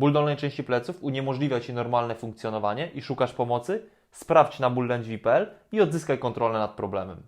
Ból dolnej części pleców uniemożliwia Ci normalne funkcjonowanie i szukasz pomocy? Sprawdź na bóllędźwi.pl i odzyskaj kontrolę nad problemem.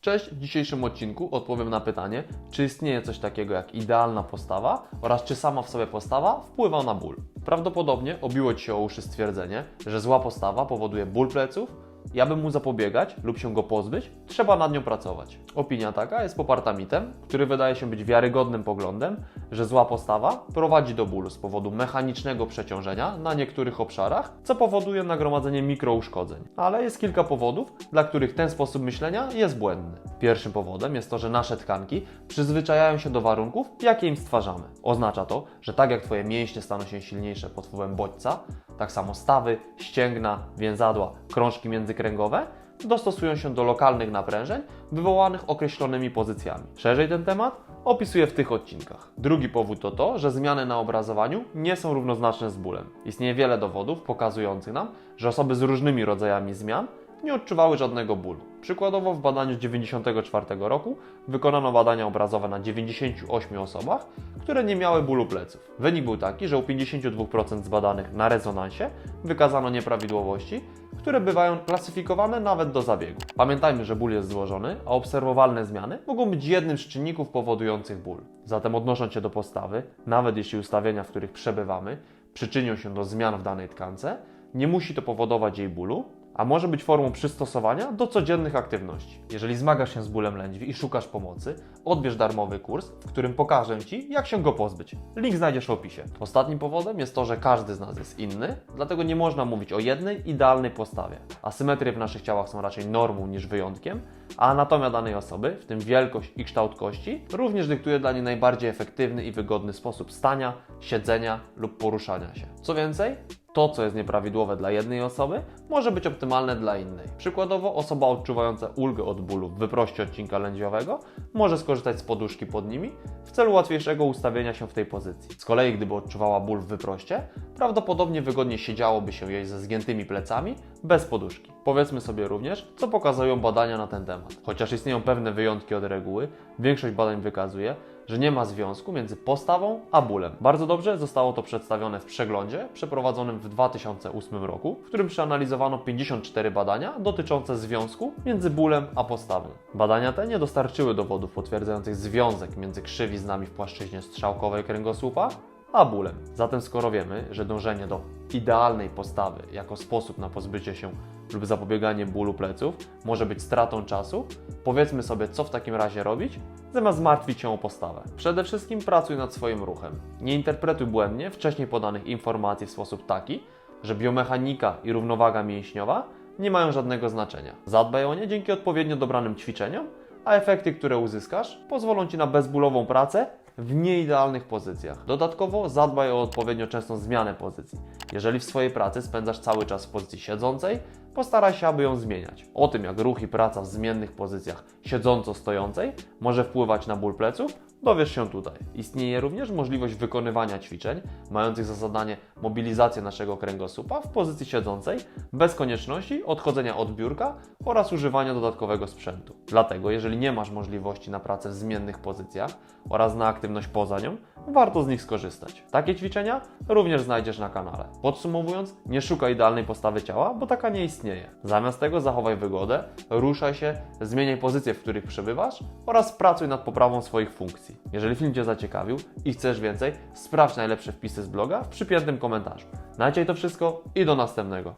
Cześć, w dzisiejszym odcinku odpowiem na pytanie, czy istnieje coś takiego jak idealna postawa oraz czy sama w sobie postawa wpływa na ból. Prawdopodobnie obiło Ci się o uszy stwierdzenie, że zła postawa powoduje ból pleców i aby mu zapobiegać lub się go pozbyć, trzeba nad nią pracować. Opinia taka jest poparta mitem, który wydaje się być wiarygodnym poglądem, że zła postawa prowadzi do bólu z powodu mechanicznego przeciążenia na niektórych obszarach, co powoduje nagromadzenie mikrouszkodzeń. Ale jest kilka powodów, dla których ten sposób myślenia jest błędny. Pierwszym powodem jest to, że nasze tkanki przyzwyczajają się do warunków, jakie im stwarzamy. Oznacza to, że tak jak Twoje mięśnie staną się silniejsze pod wpływem bodźca, tak samo stawy, ścięgna, więzadła, krążki międzykręgowe dostosują się do lokalnych naprężeń wywołanych określonymi pozycjami. Szerzej ten temat opisuję w tych odcinkach. Drugi powód to to, że zmiany na obrazowaniu nie są równoznaczne z bólem. Istnieje wiele dowodów pokazujących nam, że osoby z różnymi rodzajami zmian nie odczuwały żadnego bólu. Przykładowo w badaniu z 1994 roku wykonano badania obrazowe na 98 osobach, które nie miały bólu pleców. Wynik był taki, że u 52% zbadanych na rezonansie wykazano nieprawidłowości, które bywają klasyfikowane nawet do zabiegu. Pamiętajmy, że ból jest złożony, a obserwowalne zmiany mogą być jednym z czynników powodujących ból. Zatem odnosząc się do postawy, nawet jeśli ustawienia, w których przebywamy, przyczynią się do zmian w danej tkance, nie musi to powodować jej bólu, a może być formą przystosowania do codziennych aktywności. Jeżeli zmagasz się z bólem lędźwi i szukasz pomocy, odbierz darmowy kurs, w którym pokażę Ci, jak się go pozbyć. Link znajdziesz w opisie. Ostatnim powodem jest to, że każdy z nas jest inny, dlatego nie można mówić o jednej idealnej postawie. Asymetrie w naszych ciałach są raczej normą niż wyjątkiem, a anatomia danej osoby, w tym wielkość i kształt kości, również dyktuje dla niej najbardziej efektywny i wygodny sposób stania, siedzenia lub poruszania się. Co więcej, to, co jest nieprawidłowe dla jednej osoby, może być optymalne dla innej. Przykładowo, osoba odczuwająca ulgę od bólu w wyproście odcinka lędźwiowego może skorzystać z poduszki pod nimi w celu łatwiejszego ustawienia się w tej pozycji. Z kolei, gdyby odczuwała ból w wyproście, prawdopodobnie wygodnie siedziałoby się jej ze zgiętymi plecami bez poduszki. Powiedzmy sobie również, co pokazują badania na ten temat. Chociaż istnieją pewne wyjątki od reguły, większość badań wykazuje, że nie ma związku między postawą a bólem. Bardzo dobrze zostało to przedstawione w przeglądzie przeprowadzonym w 2008 roku, w którym przeanalizowano 54 badania dotyczące związku między bólem a postawą. Badania te nie dostarczyły dowodów potwierdzających związek między krzywiznami w płaszczyźnie strzałkowej kręgosłupa a bólem. Zatem skoro wiemy, że dążenie do idealnej postawy jako sposób na pozbycie się lub zapobieganie bólu pleców może być stratą czasu, powiedzmy sobie, co w takim razie robić, zamiast martwić się o postawę. Przede wszystkim pracuj nad swoim ruchem. Nie interpretuj błędnie wcześniej podanych informacji w sposób taki, że biomechanika i równowaga mięśniowa nie mają żadnego znaczenia. Zadbaj o nie dzięki odpowiednio dobranym ćwiczeniom, a efekty, które uzyskasz, pozwolą Ci na bezbólową pracę w nieidealnych pozycjach. Dodatkowo zadbaj o odpowiednio częstą zmianę pozycji. Jeżeli w swojej pracy spędzasz cały czas w pozycji siedzącej, postaraj się, aby ją zmieniać. O tym, jak ruch i praca w zmiennych pozycjach siedząco-stojącej może wpływać na ból pleców, dowiesz się tutaj. Istnieje również możliwość wykonywania ćwiczeń mających za zadanie mobilizację naszego kręgosłupa w pozycji siedzącej, bez konieczności odchodzenia od biurka oraz używania dodatkowego sprzętu. Dlatego, jeżeli nie masz możliwości na pracę w zmiennych pozycjach oraz na aktywność poza nią, warto z nich skorzystać. Takie ćwiczenia również znajdziesz na kanale. Podsumowując, nie szukaj idealnej postawy ciała, bo taka nie istnieje. Zamiast tego zachowaj wygodę, ruszaj się, zmieniaj pozycje, w których przebywasz oraz pracuj nad poprawą swoich funkcji. Jeżeli film Cię zaciekawił i chcesz więcej, sprawdź najlepsze wpisy z bloga w przypiętym komentarzu. Na dzisiaj to wszystko i do następnego.